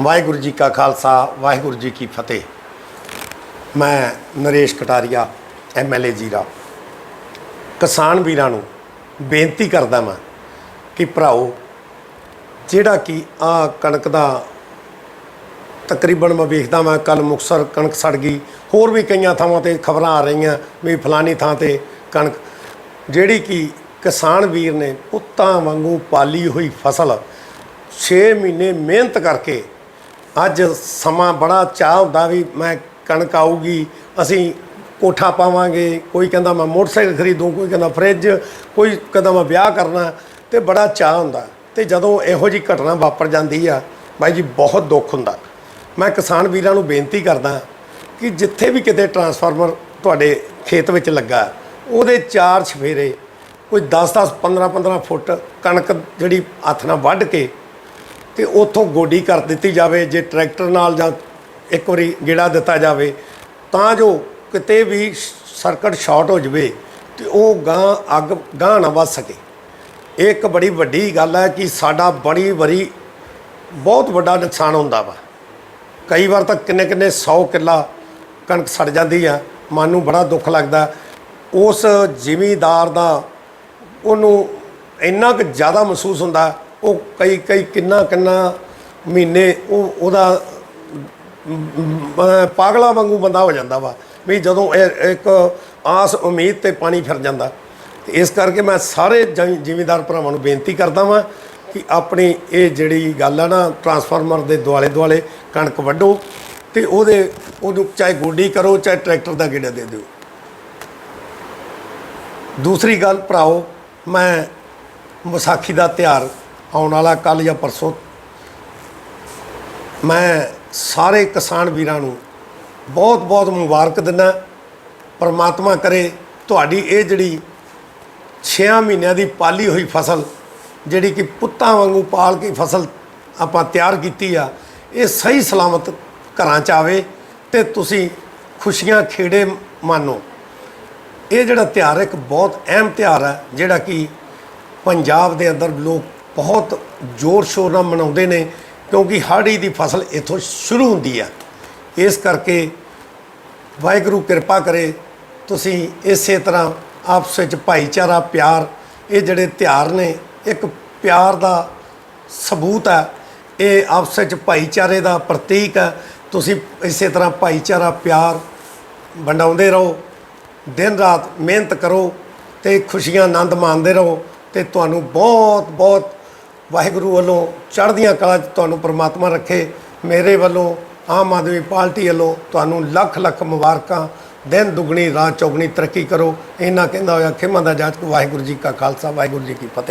ਵਾਹਿਗੁਰੂ ਜੀ ਕਾ ਖਾਲਸਾ, ਵਾਹਿਗੁਰੂ ਜੀ ਕੀ ਫਤਿਹ। ਮੈਂ ਨਰੇਸ਼ ਕਟਾਰੀਆ ਐਮਐਲਏ ਜੀਰਾ ਕਿਸਾਨ ਵੀਰਾਂ ਨੂੰ ਬੇਨਤੀ ਕਰਦਾ ਮੈਂ ਕਿ ਭਰਾਓ, ਜਿਹੜਾ ਕਿ ਆ ਕਣਕ ਦਾ ਤਕਰੀਬਨ ਮੈਂ ਵੇਖਦਾ ਮੈਂ ਕੱਲ ਮੁਕਸਰ ਕਣਕ ਸੜ ਗਈ। ਹੋਰ ਵੀ ਕਈਆਂ ਥਾਵਾਂ ਤੇ ਖਬਰਾਂ ਆ ਰਹੀਆਂ, ਵੀ ਫਲਾਨੀ ਥਾਂ ਤੇ ਕਣਕ। ਜਿਹੜੀ ਕਿ ਕਿਸਾਨ ਵੀਰ ਨੇ ਪੁੱਤਾਂ ਵਾਂਗੂ ਪਾਲੀ ਹੋਈ ਫਸਲ 6 ਮਹੀਨੇ ਮਿਹਨਤ ਕਰਕੇ ਅੱਜ ਸਮਾਂ ਬੜਾ ਚਾਹ ਹੁੰਦਾ ਵੀ ਮੈਂ ਕਣਕ ਆਊਗੀ, ਅਸੀਂ ਕੋਠਾ ਪਾਵਾਂਗੇ, ਕੋਈ ਕਹਿੰਦਾ ਮੈਂ ਮੋਟਰਸਾਈਕਲ ਖਰੀਦੂੰ, ਕੋਈ ਕਹਿੰਦਾ ਫ੍ਰਿਜ, ਕੋਈ ਕਹਿੰਦਾ ਮੈਂ ਵਿਆਹ ਕਰਨਾ, ਤੇ ਬੜਾ ਚਾਹ ਹੁੰਦਾ। ਤੇ ਜਦੋਂ ਇਹੋ ਜੀ ਘਟਨਾ ਵਾਪਰ ਜਾਂਦੀ ਆ, ਬਾਈ ਜੀ ਬਹੁਤ ਦੁੱਖ ਹੁੰਦਾ। ਮੈਂ ਕਿਸਾਨ ਵੀਰਾਂ ਨੂੰ ਬੇਨਤੀ ਕਰਦਾ ਕਿ ਜਿੱਥੇ ਵੀ ਕਿਤੇ ਟਰਾਂਸਫਾਰਮਰ ਤੁਹਾਡੇ ਖੇਤ ਵਿੱਚ ਲੱਗਾ, ਉਹਦੇ ਚਾਰ ਛਫੇਰੇ ਕੋਈ 10-10 15-15 ਫੁੱਟ ਕਣਕ ਜਿਹੜੀ ਹੱਥ ਨਾਲ ਵੱਢ ਕੇ ਤੇ ਉੱਥੋਂ ਗੋਡੀ ਕਰ ਦਿੱਤੀ ਜਾਵੇ, ਜੇ ਟਰੈਕਟਰ ਨਾਲ ਜਾਂ ਇੱਕ ਵਾਰੀ ਗੇੜਾ ਦਿੱਤਾ ਜਾਵੇ, ਤਾਂ ਜੋ ਕਿਤੇ ਵੀ ਸਰਕਟ ਸ਼ਾਰਟ ਹੋ ਜਵੇ ਤੇ ਉਹ ਗਾਂ ਅੱਗ, ਗਾਂ ਨਾ ਵੱਧ ਸਕੇ। ਇਹ ਇੱਕ ਬੜੀ ਵੱਡੀ ਗੱਲ ਹੈ ਕਿ ਸਾਡਾ ਬੜੀ ਵਾਰੀ ਬਹੁਤ ਵੱਡਾ ਨੁਕਸਾਨ ਹੁੰਦਾ ਵਾ। ਕਈ ਵਾਰ ਤਾਂ ਕਿੰਨੇ ਕਿੰਨੇ 100 ਕਿੱਲਾ ਕਣਕ ਸੜ ਜਾਂਦੀ ਆ, ਮਨ ਨੂੰ ਬੜਾ ਦੁੱਖ ਲੱਗਦਾ। ਉਸ ਜ਼ਿਮੀਦਾਰ ਦਾ ਉਹਨੂੰ ਇੰਨਾ ਕੁ ਜ਼ਿਆਦਾ ਮਹਿਸੂਸ ਹੁੰਦਾ ਉਹ ਕਈ ਕਈ ਕਿੰਨਾ ਕਿੰਨਾ ਮਹੀਨੇ ਉਹ ਉਹਦਾ ਅਮ, ਪਾਗਲਾ ਵਾਂਗੂ ਬੰਦਾ ਹੋ ਜਾਂਦਾ ਵਾ ਵੀ ਜਦੋਂ ਇਹ ਇੱਕ ਆਸ ਉਮੀਦ ਤੇ ਪਾਣੀ ਫਿਰ ਜਾਂਦਾ। ਤੇ ਇਸ ਕਰਕੇ ਮੈਂ ਸਾਰੇ ਜ਼ਿਮੀ- ਜ਼ਿਮੀਂਦਾਰ ਭਰਾਵਾਂ ਨੂੰ ਬੇਨਤੀ ਕਰਦਾ ਵਾਂ ਕਿ ਆਪਣੀ ਇਹ ਜਿਹੜੀ ਗੱਲ ਆ ਨਾ ਟਰਾਂਸਫਾਰਮਰ ਦੇ ਦੁਆਲੇ ਦੁਆਲੇ ਕਣਕ ਵੱਢੋ ਤੇ ਉਹਦੇ ਉਹਨੂੰ ਚਾਹੇ ਗੋਡੀ ਕਰੋ ਚਾਹੇ ਟਰੈਕਟਰ ਦਾ ਗੇੜਾ ਦੇ ਦਿਓ। ਦੂਸਰੀ ਗੱਲ ਭਰਾਓ ਮੈਂ ਵਿਸਾਖੀ ਦਾ ਤਿਉਹਾਰ ਆਉਣ ਵਾਲਾ ਕੱਲ ਜਾਂ ਪਰਸੋਂ। ਮੈਂ ਸਾਰੇ ਕਿਸਾਨ ਵੀਰਾਂ ਨੂੰ ਬਹੁਤ ਬਹੁਤ ਮੁਬਾਰਕ ਦਿੰਦਾ ਪਰਮਾਤਮਾ ਕਰੇ ਤੁਹਾਡੀ ਇਹ ਜਿਹੜੀ 6 ਮਹੀਨਿਆਂ ਦੀ ਪਾਲੀ ਹੋਈ ਫਸਲ, ਜਿਹੜੀ ਕਿ ਪੁੱਤਾਂ ਵਾਂਗੂ ਪਾਲ ਕੇ ਫਸਲ ਆਪਾਂ ਤਿਆਰ ਕੀਤੀ ਆ, ਇਹ ਸਹੀ ਸਲਾਮਤ ਘਰਾਂ ਚ ਆਵੇ ਤੇ ਤੁਸੀਂ ਖੁਸ਼ੀਆਂ ਖੇੜੇ ਮਾਨੋ। ਇਹ ਜਿਹੜਾ ਤਿਉਹਾਰ ਇੱਕ ਬਹੁਤ ਅਹਿਮ ਤਿਉਹਾਰ ਹੈ ਜਿਹੜਾ ਕਿ ਪੰਜਾਬ ਦੇ ਅੰਦਰ ਲੋਕ ਬਹੁਤ ਜ਼ੋਰ ਸ਼ੋਰ ਨਾਲ ਮਨਾਉਂਦੇ ਨੇ, ਕਿਉਂਕਿ ਹਾੜੀ ਦੀ ਫਸਲ ਇੱਥੋਂ ਸ਼ੁਰੂ ਹੁੰਦੀ ਆ। ਇਸ ਕਰਕੇ ਵਾਹਿਗੁਰੂ ਕਿਰਪਾ ਕਰੇ, ਤੁਸੀਂ ਇਸੇ ਤਰ੍ਹਾਂ ਆਪਸ ਵਿੱਚ ਭਾਈਚਾਰਾ, ਪਿਆਰ, ਇਹ ਜਿਹੜੇ ਤਿਉਹਾਰ ਨੇ, ਇੱਕ ਪਿਆਰ ਦਾ ਸਬੂਤ ਹੈ ਇਹ ਆਪਸ ਵਿੱਚ ਭਾਈਚਾਰੇ ਦਾ ਪ੍ਰਤੀਕ ਹੈ ਤੁਸੀਂ ਇਸੇ ਤਰ੍ਹਾਂ ਭਾਈਚਾਰਾ, ਪਿਆਰ ਵੰਡਾਉਂਦੇ ਰਹੋ, ਦਿਨ ਰਾਤ ਮਿਹਨਤ ਕਰੋ ਤੇ ਖੁਸ਼ੀਆਂ ਆਨੰਦ ਮਾਣਦੇ ਰਹੋ ਤੇ ਤੁਹਾਨੂੰ ਬਹੁਤ ਬਹੁਤ ਵਾਹਿਗੁਰੂ ਵੱਲੋਂ ਚੜ੍ਹਦੀਆਂ ਕਲਾ 'ਚ ਤੁਹਾਨੂੰ ਪ੍ਰਮਾਤਮਾ ਰੱਖੇ, ਮੇਰੇ ਵੱਲੋਂ ਆਮ ਆਦਮੀ ਪਾਰਟੀ ਵੱਲੋਂ ਤੁਹਾਨੂੰ ਲੱਖ ਲੱਖ ਮੁਬਾਰਕਾਂ, ਦਿਨ ਦੁਗਣੀ, ਰਾਤ ਚੌਗਣੀ ਤਰੱਕੀ ਕਰੋ। ਇਹਨਾਂ ਕਹਿੰਦਾ ਹੋਇਆ ਖਿਮਾ ਦਾ ਜਾਤ ਵਾਹਿਗੁਰੂ ਜੀ ਕਾ ਖਾਲਸਾ, ਵਾਹਿਗੁਰੂ ਜੀ ਕੀ ਫਤਿਹ।